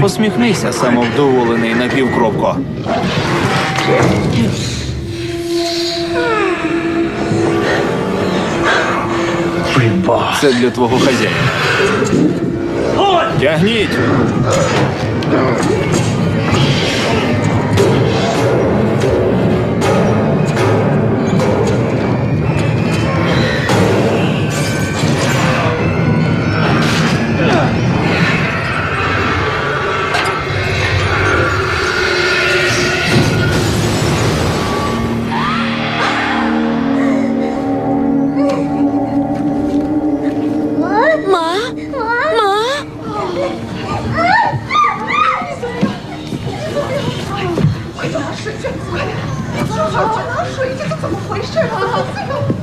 Посміхнися, самовдоволений напівкропко. Це для твого хазяїна. Тягніть. 水，快点！你上上去拿水，这都怎么回事啊？这个。